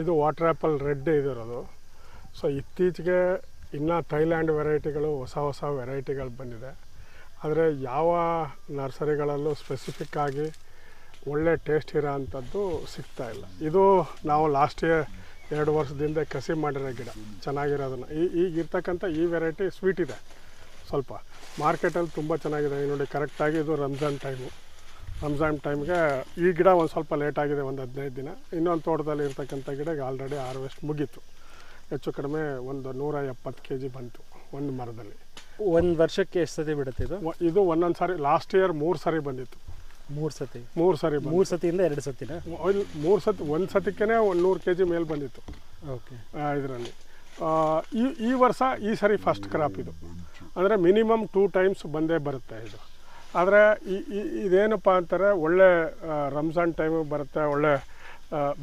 ಇದು water apple red ಇದಿರೋದು. So ಇತ್ತೀಚೆಗೆ ಇನ್ನೂ ಥೈಲ್ಯಾಂಡ್ ವೆರೈಟಿಗಳು ಹೊಸ ಹೊಸ ವೆರೈಟಿಗಳು ಬಂದಿದೆ. ಆದರೆ ಯಾವ ನರ್ಸರಿಗಳಲ್ಲೂ ಸ್ಪೆಸಿಫಿಕ್ ಆಗಿ ಒಳ್ಳೆ ಟೇಸ್ಟ್ ಇರೋ ಅಂಥದ್ದು ಸಿಗ್ತಾ ಇಲ್ಲ. ಇದು ನಾವು ಲಾಸ್ಟ್ ಇಯರ್ ಎರಡು ವರ್ಷದಿಂದ ಕಸಿ ಮಾಡಿರೋ ಗಿಡ. ಚೆನ್ನಾಗಿರೋದನ್ನು. ಈ ಈಗ ಇರ್ತಕ್ಕಂಥ ಈ ವೆರೈಟಿ ಸ್ವೀಟ್ ಇದೆ. ಸ್ವಲ್ಪ ಮಾರ್ಕೆಟಲ್ಲಿ ತುಂಬ ಚೆನ್ನಾಗಿದೆ. ನೋಡಿ, ಕರೆಕ್ಟಾಗಿ ಇದು ರಂಜಾನ್ ಟೈಮು. ರಂಜಾನ್ ಟೈಮ್ಗೆ ಈ ಗಿಡ ಒಂದು ಸ್ವಲ್ಪ ಲೇಟ್ ಆಗಿದೆ ಒಂದು ಹದಿನೈದು ದಿನ. ಇನ್ನೊಂದು ತೋಟದಲ್ಲಿ ಇರ್ತಕ್ಕಂಥ ಗಿಡಗೆ ಆಲ್ರೆಡಿ ಹಾರ್ವೆಸ್ಟ್ ಮುಗೀತು. ಹೆಚ್ಚು ಕಡಿಮೆ ಒಂದು ನೂರ ಎಪ್ಪತ್ತು ಕೆ ಜಿ ಬಂತು ಒಂದು ಮರದಲ್ಲಿ. ಒಂದು ವರ್ಷಕ್ಕೆ ಎಷ್ಟು ಸತಿ ಬಿಡುತ್ತೆ ಇದು? ಇದು ಒಂದೊಂದು ಸಾರಿ ಲಾಸ್ಟ್ ಇಯರ್ ಮೂರು ಸಾರಿ ಬಂದಿತ್ತು. ಮೂರು ಸತಿ. ಮೂರು ಸಾರಿ ಮೂರು ಸತಿಯಿಂದ ಎರಡು ಸತಿನ? ಮೂರು ಸತಿ ಒಂದು ಸತಿಕ್ಕೇ ಒಂದು ನೂರು ಕೆ ಜಿ ಮೇಲೆ ಬಂದಿತ್ತು. ಓಕೆ. ಇದರಲ್ಲಿ. ಈ ಈ ವರ್ಷ ಈ ಸರಿ ಫಸ್ಟ್ ಕ್ರಾಪ್ ಇದು. ಅಂದರೆ ಮಿನಿಮಮ್ ಟೂ ಟೈಮ್ಸ್ ಬಂದೇ ಬರುತ್ತೆ ಇದು. ಆದರೆ ಈ ಇದೇನಪ್ಪ ಅಂತಾರೆ ಒಳ್ಳೆ ರಂಜಾನ್ ಟೈಮು ಬರುತ್ತೆ ಒಳ್ಳೆ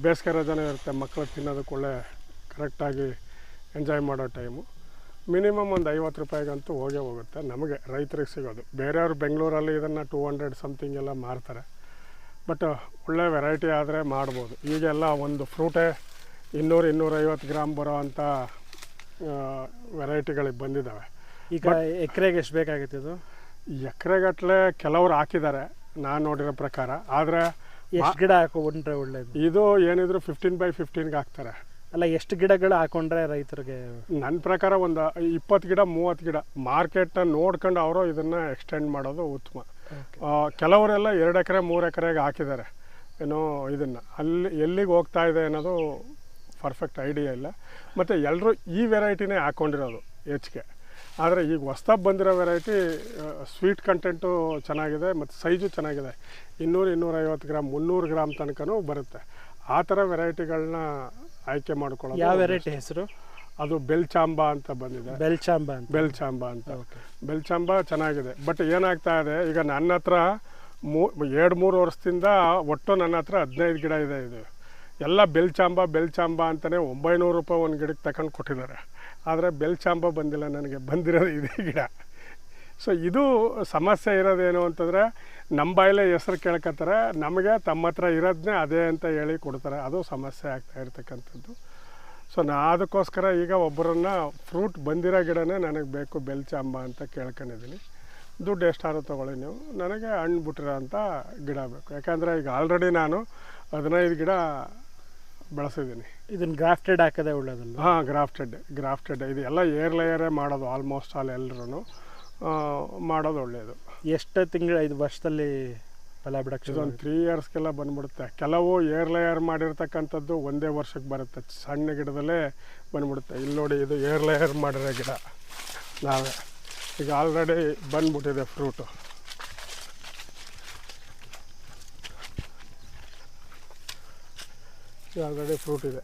ಬೇಸಿಗೆ ರಜಾನೇ ಇರುತ್ತೆ ಮಕ್ಕಳು ತಿನ್ನೋದಕ್ಕೆ ಒಳ್ಳೆ ಕರೆಕ್ಟಾಗಿ ಎಂಜಾಯ್ ಮಾಡೋ ಟೈಮು ಮಿನಿಮಮ್ ಒಂದು ಐವತ್ತು ರೂಪಾಯಿಗಂತೂ ಹೋಗೇ ಹೋಗುತ್ತೆ ನಮಗೆ ರೈತರಿಗೆ ಸಿಗೋದು. ಬೇರೆಯವರು ಬೆಂಗಳೂರಲ್ಲಿ ಇದನ್ನು ಟೂ ಹಂಡ್ರೆಡ್ ಸಮಥಿಂಗ್ ಎಲ್ಲ ಮಾರ್ತಾರೆ. ಬಟ್ ಒಳ್ಳೆ ವೆರೈಟಿ ಆದರೆ ಮಾಡ್ಬೋದು. ಈಗೆಲ್ಲ ಒಂದು ಫ್ರೂಟೇ ಇನ್ನೂರು ಇನ್ನೂರೈವತ್ತು ಗ್ರಾಮ್ ಬರೋ ಅಂಥ ವೆರೈಟಿಗಳಿಗೆ ಬಂದಿದ್ದಾವೆ ಈಗ ಎಕರೆಗೆ ಎಷ್ಟು ಬೇಕಾಗುತ್ತೆ ಇದು? ಎಕರೆಗಟ್ಟಲೆ ಕೆಲವರು ಹಾಕಿದ್ದಾರೆ ನಾನು ನೋಡಿರೋ ಪ್ರಕಾರ. ಆದರೆ ಎಷ್ಟು ಗಿಡ ಹಾಕೊಂಡ್ರೆ ಒಳ್ಳೇದು? ಇದು ಏನಿದ್ರು ಫಿಫ್ಟೀನ್ ಬೈ ಫಿಫ್ಟೀನ್ಗೆ ಹಾಕ್ತಾರೆ. ಅಲ್ಲ ಎಷ್ಟು ಗಿಡಗಳು ಹಾಕೊಂಡ್ರೆ ರೈತರಿಗೆ? ನನ್ನ ಪ್ರಕಾರ ಒಂದು ಇಪ್ಪತ್ತು ಗಿಡ ಮೂವತ್ತು ಗಿಡ. ಮಾರ್ಕೆಟ್ನ ನೋಡ್ಕೊಂಡು ಅವರು ಇದನ್ನು ಎಕ್ಸ್ಟೆಂಡ್ ಮಾಡೋದು ಉತ್ತಮ. ಕೆಲವರೆಲ್ಲ ಎರಡು ಎಕರೆ ಮೂರು ಎಕರೆಗೆ ಹಾಕಿದ್ದಾರೆ. ಏನೋ ಇದನ್ನು. ಅಲ್ಲಿ ಎಲ್ಲಿಗೆ ಹೋಗ್ತಾ ಇದೆ ಅನ್ನೋದು ಪರ್ಫೆಕ್ಟ್ ಐಡಿಯಾ ಇಲ್ಲ. ಮತ್ತು ಎಲ್ಲರೂ ಈ ವೆರೈಟಿನೇ ಹಾಕ್ಕೊಂಡಿರೋದು ಹೆಚ್ಚಿಗೆ ಆದರೆ ಈಗ ಹೊಸ್ದಾಗಿ ಬಂದಿರೋ ವೆರೈಟಿ ಸ್ವೀಟ್ ಕಂಟೆಂಟು ಚೆನ್ನಾಗಿದೆ ಮತ್ತು ಸೈಜು ಚೆನ್ನಾಗಿದೆ. ಇನ್ನೂರು ಇನ್ನೂರೈವತ್ತು ಗ್ರಾಮ್ ಮುನ್ನೂರು ಗ್ರಾಮ್ ತನಕನೂ ಬರುತ್ತೆ. ಆ ಥರ ವೆರೈಟಿಗಳನ್ನ ಆಯ್ಕೆ ಮಾಡ್ಕೊಳ್ಳೋದು ಯಾವ ವೆರೈಟಿ ಹೆಸರು? ಅದು ಬೆಲ್ಚಾಂಬ ಅಂತ ಬಂದಿದೆ. ಬೆಲ್ಚಾಂಬ ಬೆಲ್ಚಾಂಬ ಅಂತ. ಬೆಲ್ಚಾಂಬ ಚೆನ್ನಾಗಿದೆ. ಬಟ್ ಏನಾಗ್ತಾ ಇದೆ ಈಗ ನನ್ನ ಹತ್ರ ಮೂ ಎರಡು ಮೂರು ವರ್ಷದಿಂದ ಒಟ್ಟು ನನ್ನ ಹತ್ರ ಹದಿನೈದು ಗಿಡ ಇದೆ ಇದು. ಎಲ್ಲ ಬೆಲ್ಚಾಂಬ ಬೆಲ್ಚಾಂಬ ಅಂತಲೇ ಒಂಬೈನೂರು ರೂಪಾಯಿ ಒಂದು ಗಿಡಕ್ಕೆ ತಗೊಂಡು ಕೊಟ್ಟಿದ್ದಾರೆ. ಆದರೆ ಬೆಲ್ಚಾಂಬ ಬಂದಿಲ್ಲ ನನಗೆ. ಬಂದಿರೋದು ಇದೇ ಗಿಡ. ಸೊ ಇದು ಸಮಸ್ಯೆ ಇರೋದೇನು ಅಂತಂದರೆ ನಮ್ಮ ಬಾಯಲ್ಲೇ ಹೆಸ್ರು ಕೇಳ್ಕೊತಾರೆ ನಮಗೆ ತಮ್ಮ ಹತ್ರ ಇರೋದನ್ನೇ ಅದೇ ಅಂತ ಹೇಳಿ ಕೊಡ್ತಾರೆ. ಅದು ಸಮಸ್ಯೆ ಆಗ್ತಾ ಇರ್ತಕ್ಕಂಥದ್ದು. ಸೊ ನಾ ಅದಕ್ಕೋಸ್ಕರ ಈಗ ಒಬ್ಬರನ್ನ ಫ್ರೂಟ್ ಬಂದಿರೋ ಗಿಡನೇ ನನಗೆ ಬೇಕು ಬೆಲ್ಚಾಂಬ ಅಂತ ಕೇಳ್ಕೊಂಡಿದ್ದೀನಿ. ದುಡ್ಡು ಎಷ್ಟಾದ್ರು ತೊಗೊಳ್ಳಿ ನೀವು. ನನಗೆ ಹಣ್ಣು ಬಿಟ್ಟಿರೋ ಅಂಥ ಗಿಡ ಬೇಕು. ಯಾಕಂದರೆ ಈಗ ಆಲ್ರೆಡಿ ನಾನು ಹದಿನೈದು ಗಿಡ ಬೆಳೆಸಿದ್ದೀನಿ. ಇದನ್ನ ಗ್ರಾಫ್ಟೆಡ್ ಹಾಕೋದೇ ಒಳ್ಳೇದಲ್ಲ ಹಾಂ ಗ್ರಾಫ್ಟೆಡ್ ಗ್ರಾಫ್ಟೆಡ್. ಇದು ಎಲ್ಲ ಏರ್ ಲೇಯರೇ ಮಾಡೋದು ಆಲ್ಮೋಸ್ಟ್ ಆಲ್ ಎಲ್ಲರೂ ಮಾಡೋದು ಒಳ್ಳೆಯದು ಎಷ್ಟು ತಿಂಗಳು ಐದು ವರ್ಷದಲ್ಲಿ ಫಲ ಬಿಡಕ್ಕೆ ಇದೊಂದು ತ್ರೀ ಇಯರ್ಸ್ಗೆಲ್ಲ ಬಂದ್ಬಿಡುತ್ತೆ. ಕೆಲವು ಏರ್ ಲೇಯರ್ ಮಾಡಿರ್ತಕ್ಕಂಥದ್ದು ಒಂದೇ ವರ್ಷಕ್ಕೆ ಬರುತ್ತೆ. ಸಣ್ಣ ಗಿಡದಲ್ಲೇ ಬಂದ್ಬಿಡುತ್ತೆ. ಇಲ್ಲಿ ನೋಡಿ ಇದು ಏರ್ ಲೇಯರ್ ಮಾಡಿರೋ ಗಿಡ. ನಾವೇ. ಈಗ ಆಲ್ರೆಡಿ ಬಂದ್ಬಿಟ್ಟಿದೆ ಫ್ರೂಟು ಆಲ್ರೆಡಿ ಫ್ರೂಟ್ ಇದೆ.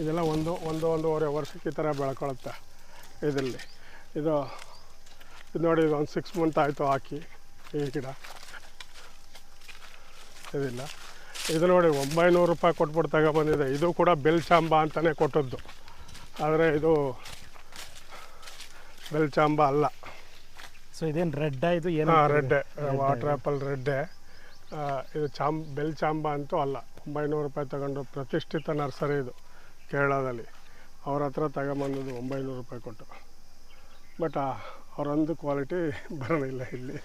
ಇದೆಲ್ಲ ಒಂದು ಒಂದು ಒಂದೂವರೆ ವರ್ಷಕ್ಕೆ ಈ ಥರ ಬೆಳ್ಕೊಳುತ್ತೆ ಇದರಲ್ಲಿ. ಇದು ಇದು ನೋಡಿ ಇದು ಒಂದು ಸಿಕ್ಸ್ ಮಂತ್ ಆಯಿತು ಹಾಕಿ ಈ ಗಿಡ. ಇದಿಲ್ಲ. ಇದು ನೋಡಿ ಒಂಬೈನೂರು ರೂಪಾಯಿ ಕೊಟ್ಬಿಟ್ಟು ತಗೊಬಂದಿದೆ. ಇದು ಕೂಡ ಬೆಲ್ ಚಾಂಬ ಅಂತಲೇ ಕೊಟ್ಟದ್ದು. ಆದರೆ ಇದು ಬೆಲ್ ಚಾಂಬ ಅಲ್ಲ. ಸೊ ಇದೇನು ರೆಡ್ ಇದು ಏನು ರೆಡ್ಡೆ ವಾಟರ್ ಆ್ಯಪಲ್ ರೆಡ್ಡೆ ಇದು ಚಾಂ ಬೆಲ್ ಚಾಂಬ ಅಂತೂ ಅಲ್ಲ. ಒಂಬೈನೂರು ರೂಪಾಯಿ ತಗೊಂಡು ಪ್ರತಿಷ್ಠಿತ ನರ್ಸರಿ ಇದು, ಕೇರಳದಲ್ಲಿ. ಅವ್ರ ಹತ್ರ ತಗೊಂಬಂದದ್ದು ಒಂಬೈನೂರು ರೂಪಾಯಿ ಕೊಟ್ಟು. ಬಟ್ ಅವರೊಂದು ಕ್ವಾಲಿಟಿ ಬರೋದಿಲ್ಲ ಇಲ್ಲಿ.